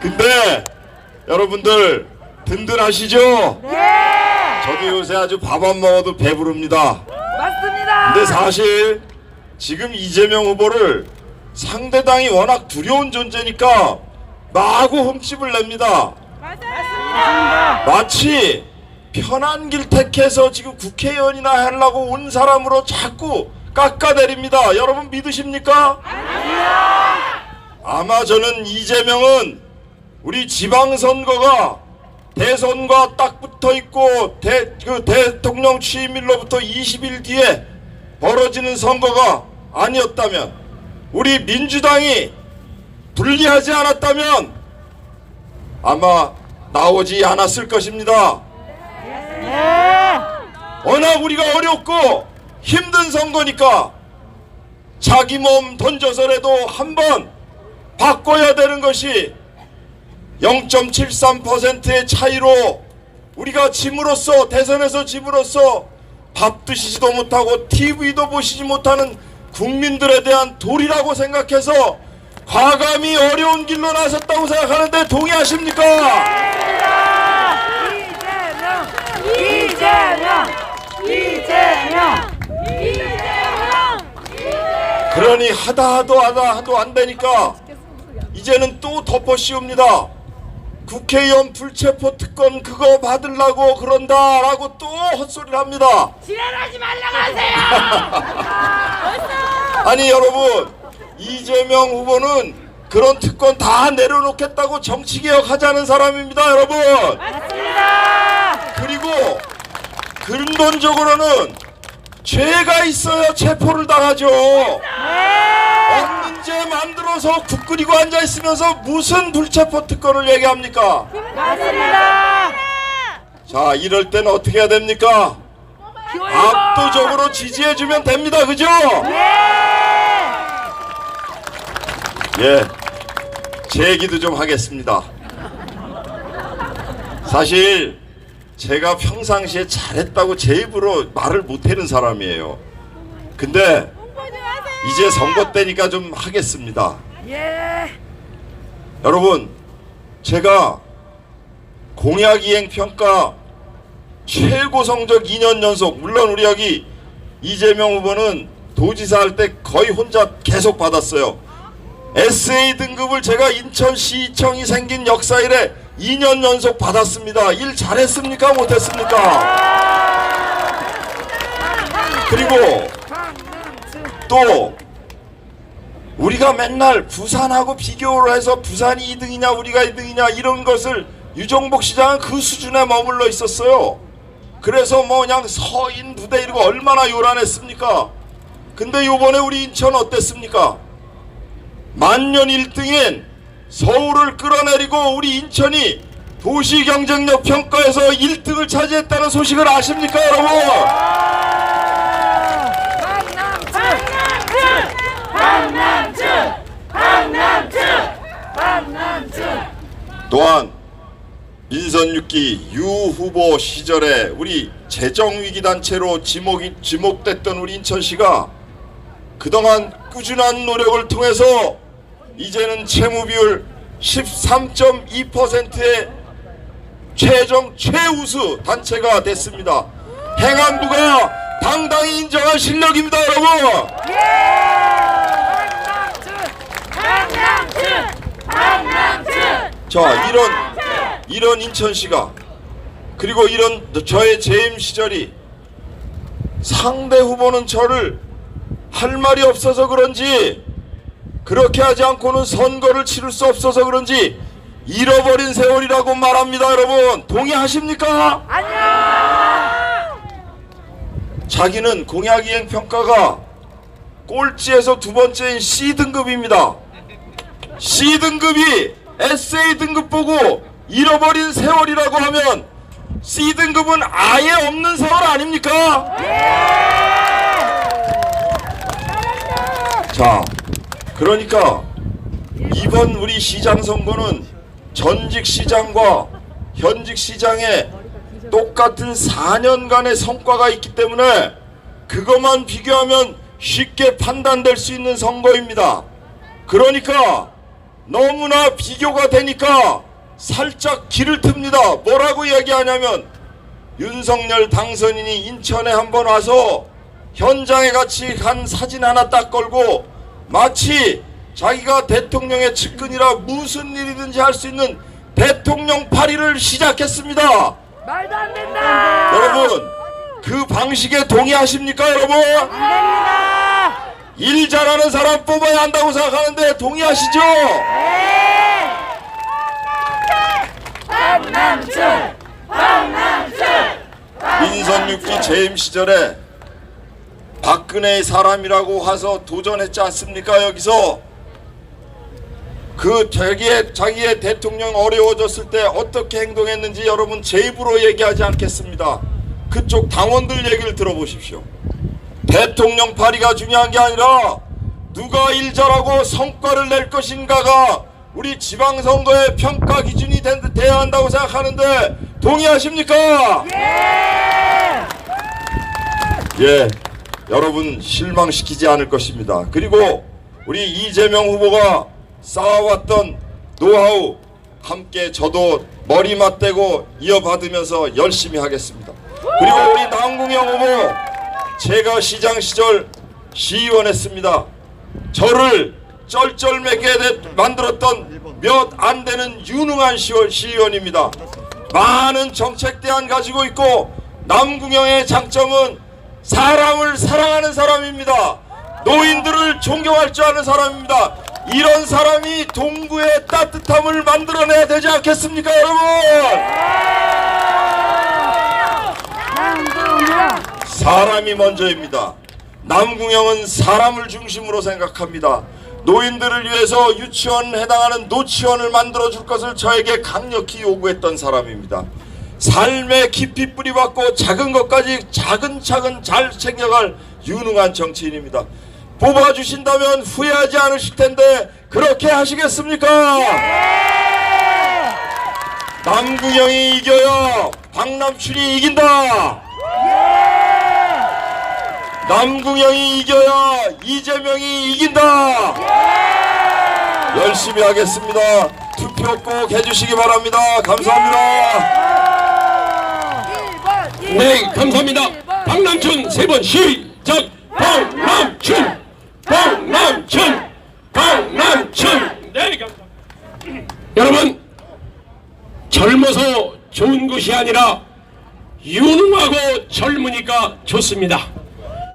근데 여러분들 든든하시죠? 네 저도 요새 아주 밥 안 먹어도 배부릅니다. 맞습니다 근데 사실 지금 이재명 후보를 상대당이 워낙 두려운 존재니까 마구 흠집을 냅니다. 맞습니다 마치 편한 길 택해서 지금 국회의원이나 하려고 온 사람으로 자꾸 깎아내립니다. 여러분 믿으십니까? 아마 저는 이재명은 우리 지방선거가 대선과 딱 붙어 있고 대, 그 대통령 취임일로부터 20일 뒤에 벌어지는 선거가 아니었다면 우리 민주당이 분리하지 않았다면 아마 나오지 않았을 것입니다. 네 워낙 우리가 어렵고 힘든 선거니까 자기 몸 던져서라도 한번 바꿔야 되는 것이 0.73%의 차이로 우리가 짐으로써 대선에서 짐으로써 밥 드시지도 못하고 TV도 보시지 못하는 국민들에 대한 도리라고 생각해서 과감히 어려운 길로 나섰다고 생각하는데 동의하십니까? 이재명 이재명 이재명 이재명 그러니 하다 하도 하다 하도 안 되니까 이제는 또 덮어 씌웁니다. 국회의원 불체포 특권 그거 받으려고 그런다라고 또 헛소리를 합니다. 지랄하지 말라고 하세요! 아니 여러분 이재명 후보는 그런 특권 다 내려놓겠다고 정치개혁 하자는 사람입니다 여러분. 맞습니다. 그리고 근본적으로는 죄가 있어야 체포를 당하죠. 네. 없는 죄 만들어서 국 끓이고 앉아 있으면서 무슨 불체포 특권을 얘기합니까? 맞습니다. 자 이럴 때는 어떻게 해야 됩니까? 압도적으로 지지해주면 됩니다. 그죠? 예, 제 얘기도 좀 하겠습니다. 사실 제가 평상시에 잘했다고 제 입으로 말을 못하는 사람이에요. 근데 이제 선거 때니까 좀 하겠습니다. 예 여러분, 제가 공약 이행 평가 최고 성적 2년 연속, 물론 우리 여기 이재명 후보는 도지사 할 때 거의 혼자 계속 받았어요. SA 등급을 제가 인천시청이 생긴 역사 이래 2년 연속 받았습니다. 일 잘했습니까? 못했습니까? 그리고 또 우리가 맨날 부산하고 비교를 해서 부산이 2등이냐 우리가 2등이냐 이런 것을 유정복 시장은 그 수준에 머물러 있었어요. 그래서 뭐 그냥 서인 부대 이러고 얼마나 요란했습니까? 근데 요번에 우리 인천 어땠습니까? 만년 1등인 서울을 끌어내리고 우리 인천이 도시 경쟁력 평가에서 1등을 차지했다는 소식을 아십니까 여러분? 또한 민선 6기 유 후보 시절에 우리 재정위기 단체로 지목이, 지목됐던 우리 인천시가 그동안 꾸준한 노력을 통해서 이제는 채무 비율 13.2%의 최종 최우수 단체가 됐습니다. 행안부가 당당히 인정한 실력입니다, 여러분. 자, 이런 이런 인천시가 그리고 이런 저의 재임 시절이 상대 후보는 저를 할 말이 없어서 그런지 그렇게 하지 않고는 선거를 치를 수 없어서 그런지 잃어버린 세월이라고 말합니다, 여러분. 동의하십니까? 안녕 자기는 공약 이행 평가가 꼴찌에서 두 번째인 C 등급입니다. C 등급이 SA 등급 보고 잃어버린 세월이라고 하면 C 등급은 아예 없는 세월 아닙니까? 자, 그러니까 이번 우리 시장 선거는 전직 시장과 현직 시장의 똑같은 4년간의 성과가 있기 때문에 그것만 비교하면 쉽게 판단될 수 있는 선거입니다. 그러니까 너무나 비교가 되니까 살짝 길을 틉니다. 뭐라고 얘기하냐면 윤석열 당선인이 인천에 한번 와서 현장에 같이 간 사진 하나 딱 걸고 마치 자기가 대통령의 측근이라 무슨 일이든지 할 수 있는 대통령 파리를 시작했습니다. 말도 안 된다. 여러분 그 방식에 동의하십니까 여러분? 안 됩니다. 일 잘하는 사람 뽑아야 한다고 생각하는데 동의하시죠? 네. 박남춘. 박남춘. 민선 6기 재임 시절에 박근혜의 사람이라고 와서 도전했지 않습니까 여기서 그 자기의 자기의 대통령 어려워졌을 때 어떻게 행동했는지 여러분 제 입으로 얘기하지 않겠습니다. 그쪽 당원들 얘기를 들어보십시오. 대통령 파리가 중요한 게 아니라 누가 일 잘하고 성과를 낼 것인가가 우리 지방선거의 평가 기준이 된- 돼야 한다고 생각하는데 동의하십니까? 예, 여러분 실망시키지 않을 것입니다. 그리고 우리 이재명 후보가 쌓아왔던 노하우 함께 저도 머리 맞대고 이어받으면서 열심히 하겠습니다. 그리고 우리 남궁영 후보 제가 시장 시절 시의원했습니다. 저를 쩔쩔매게 돼- 만들었던 몇 안 되는 유능한 시의원, 시의원입니다. 많은 정책 대안 가지고 있고 남궁영의 장점은 사람을 사랑하는 사람입니다. 노인들을 존경할 줄 아는 사람입니다. 이런 사람이 동구의 따뜻함을 만들어내야 되지 않겠습니까, 여러분? 사람이 먼저입니다. 남궁영은 사람을 중심으로 생각합니다. 노인들을 위해서 유치원 해당하는 노치원을 만들어 줄 것을 저에게 강력히 요구했던 사람입니다. 삶에 깊이 뿌리박고 작은 것까지 차근차근 잘 챙겨갈 유능한 정치인입니다. 뽑아주신다면 후회하지 않으실 텐데 그렇게 하시겠습니까? 남궁영이 이겨야 박남춘이 이긴다. 남궁영이 이겨야 이재명이 이긴다. 열심히 하겠습니다. 투표 꼭 해주시기 바랍니다. 감사합니다. 1번. 네, 감사합니다. 박남춘 세 번 시작. 박남춘, 박남춘, 박남춘. 네, 감사합니다. 여러분, 젊어서 좋은 것이 아니라 유능하고 젊으니까 좋습니다.